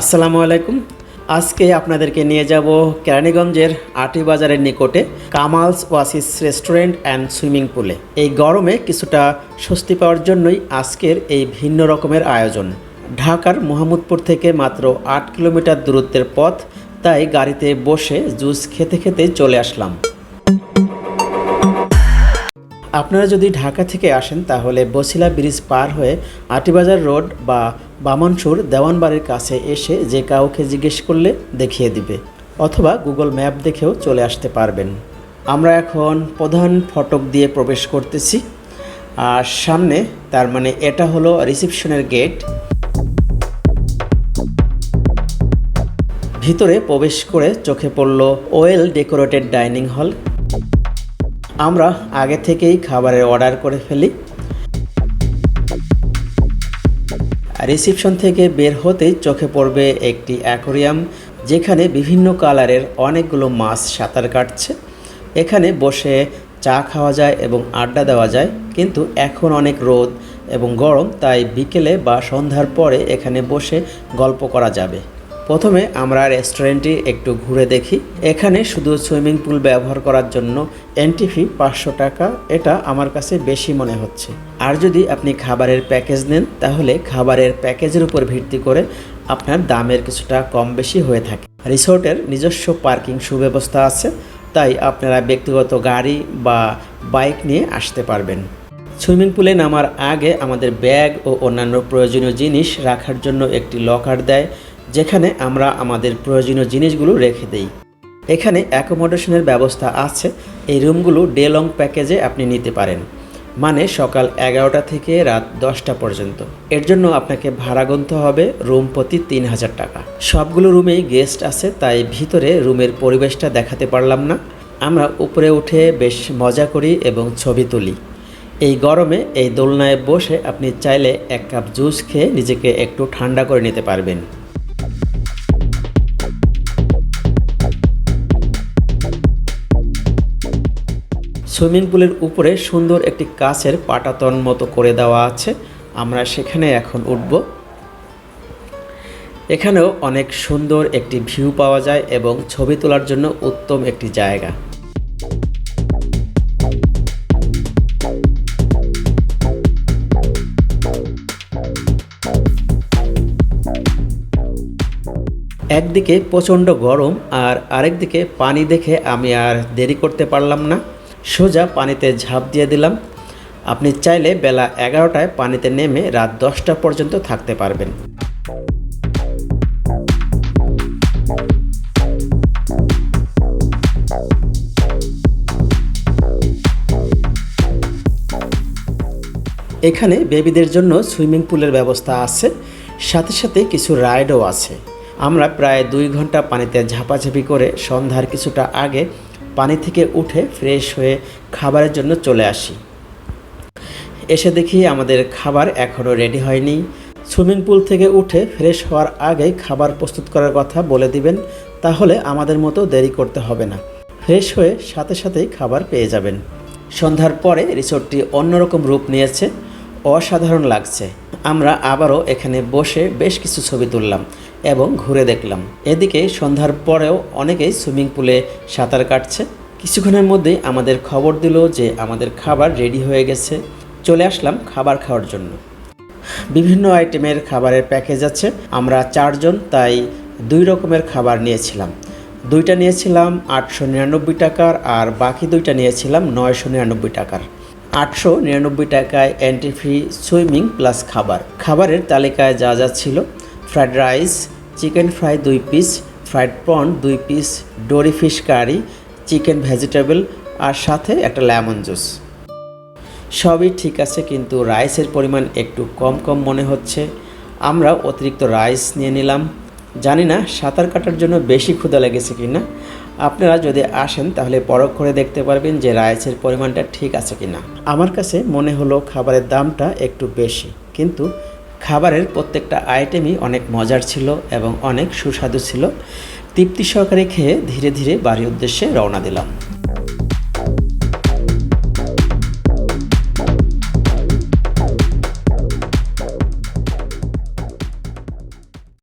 আসসালামু আলাইকুম। আজকে আপনাদেরকে নিয়ে যাব কেরানীগঞ্জের আটি বাজারের নিকটে Kamal's oasis restaurant and swimming pool. এই গরমে কিছুটা স্বস্তি পাওয়ার জন্যই আজকের এই ভিন্ন রকমের আয়োজন। ঢাকার মোহাম্মদপুর থেকে মাত্র আট কিলোমিটার দূরত্বের পথ, তাই গাড়িতে বসে জুস খেতে খেতে চলে আসলাম। আপনারা যদি ঢাকা থেকে আসেন, তাহলে বসিলা ব্রিজ পার হয়ে আটিবাজার রোড বা বামনসুর দেওয়ানবাড়ির কাছে এসে যে কাউকে জিজ্ঞেস করলে দেখিয়ে দিবে, অথবা গুগল ম্যাপ দেখেও চলে আসতে পারবেন। আমরা এখন প্রধান ফটক দিয়ে প্রবেশ করতেছি। আর সামনে, তার মানে এটা হলো রিসেপশনের গেট। ভিতরে প্রবেশ করে চোখে পড়ল ওয়েল ডেকোরেটেড ডাইনিং হল। আমরা আগে থেকেই খাবারের অর্ডার করে ফেলি। রিসিপশন থেকে বের হতেই চোখে পড়বে একটি অ্যাকোরিয়াম, যেখানে বিভিন্ন কালারের অনেকগুলো মাছ সাঁতার কাটছে। এখানে বসে চা খাওয়া যায় এবং আড্ডা দেওয়া যায়, কিন্তু এখন অনেক রোদ এবং গরম, তাই বিকেলে বা সন্ধ্যার পরে এখানে বসে গল্প করা যাবে। প্রথমে আমরা রেস্টুরেন্টটি একটু ঘুরে দেখি। এখানে শুধু সুইমিং পুল ব্যবহার করার জন্য এন্ট্রি ফি পাঁচশো টাকা, এটা আমার কাছে বেশি মনে হচ্ছে। আর যদি আপনি খাবারের প্যাকেজ নেন, তাহলে খাবারের প্যাকেজের উপর ভিত্তি করে আপনার দামের কিছুটা কম বেশি হয়ে থাকে। রিসোর্টের নিজস্ব পার্কিং সুব্যবস্থা আছে, তাই আপনারা ব্যক্তিগত গাড়ি বা বাইক নিয়ে আসতে পারবেন। সুইমিং পুলে নামার আগে আমাদের ব্যাগ ও অন্যান্য প্রয়োজনীয় জিনিস রাখার জন্য একটি লকার দেয়। যেখানে আমরা আমাদের প্রয়োজনীয় জিনিসগুলো রেখে দেই। এখানে অ্যাকোমোডেশনের ব্যবস্থা আছে। এই রুমগুলো ডে লং প্যাকেজে আপনি নিতে পারেন। মানে সকাল এগারোটা থেকে রাত দশটা পর্যন্ত। এর জন্য আপনাকে ভাড়া গুনতে হবে রুম প্রতি তিন হাজার টাকা। সবগুলো রুমেই গেস্ট আছে, তাই ভিতরে রুমের পরিবেশটা দেখাতে পারলাম না। আমরা উপরে উঠে বেশ মজা করি এবং ছবি তুলি। এই গরমে এই দোলনায় বসে আপনি চাইলে এক কাপ জুস খেয়ে নিজেকে একটু ঠান্ডা করে নিতে পারবেন। সুইমিং পুলের উপরে সুন্দর একটি কাচের পাটাতন মতো করে দেওয়া আছে। আমরা সেখানে এখন উঠব। এখানেও অনেক সুন্দর একটি ভিউ পাওয়া যায় এবং ছবি তোলার জন্য উত্তম একটি জায়গা। একদিকে প্রচণ্ড গরম আর আরেকদিকে পানি দেখে আমি আর দেরি করতে পারলাম না। সোজা পানিতে ঝাঁপ দিয়ে দিলাম। আপনি চাইলে বেলা এগারোটায় পানিতে নেমে রাত দশটা পর্যন্ত থাকতে পারবেন। এখানে বেবিদের জন্য সুইমিং পুলের ব্যবস্থা আছে, সাথে সাথে কিছু রাইডও আছে। আমরা প্রায় দুই ঘণ্টা পানিতে ঝাপাঝাপি করে সন্ধ্যার কিছুটা আগে পানি থেকে উঠে ফ্রেশ হয়ে খাবারের জন্য চলে আসি। এসে দেখি আমাদের খাবার এখনও রেডি হয়নি। সুইমিং পুল থেকে উঠে ফ্রেশ হওয়ার আগেই খাবার প্রস্তুত করার কথা বলে দিবেন, তাহলে আমাদের মতো দেরি করতে হবে না। ফ্রেশ হয়ে সাথে সাথেই খাবার পেয়ে যাবেন। সন্ধ্যার পরে রিসোর্টটি অন্যরকম রূপ নিয়েছে। অসাধারণ লাগছে। আমরা আবারও এখানে বসে বেশ কিছু ছবি তুললাম এবং ঘুরে দেখলাম। এদিকে সন্ধ্যার পরেও অনেকেই সুইমিং পুলে সাঁতার কাটছে। কিছুক্ষণের মধ্যেই আমাদের খবর দিল যে আমাদের খাবার রেডি হয়ে গেছে। চলে আসলাম খাবার খাওয়ার জন্য। বিভিন্ন আইটেমের খাবারের প্যাকেজ আছে। আমরা চারজন, তাই দুই রকমের খাবার নিয়েছিলাম। দুইটা নিয়েছিলাম আটশো নিরানব্বই টাকার আর বাকি দুইটা নিয়েছিলাম নয়শো নিরানব্বই টাকার। আটশো নিরানব্বই টাকায় এন্ট্রি ফি সুইমিং প্লাস খাবার। খাবারের তালিকায় যা যা ছিল ফ্রায়েড রাইস চিকেন ফ্রাই দুই পিস ফ্রাইড প্রন দুই piece dory fish curry chicken vegetable আর সাথে একটা লেমন জুস সবই ঠিক আছে কিন্তু রাইসের পরিমাণ একটু কম কম মনে হচ্ছে। আমরা অতিরিক্ত রাইস নিয়ে নিলাম। জানি না সাঁতার কাটার জন্য বেশি ক্ষুধা লেগেছে কি না। আপনারা যদি আসেন তাহলে পরখ করে দেখতে পারবেন যে রাইসের পরিমাণটা ঠিক আছে কি না। আমার কাছে মনে হলো খাবারের দামটা একটু বেশি, কিন্তু খাবারের প্রত্যেকটা আইটেমই অনেক মজার ছিল এবং অনেক সুস্বাদু ছিল। তৃপ্তি সহকারে খেয়ে ধীরে ধীরে বাড়ির উদ্দেশ্যে রওনা দিলাম।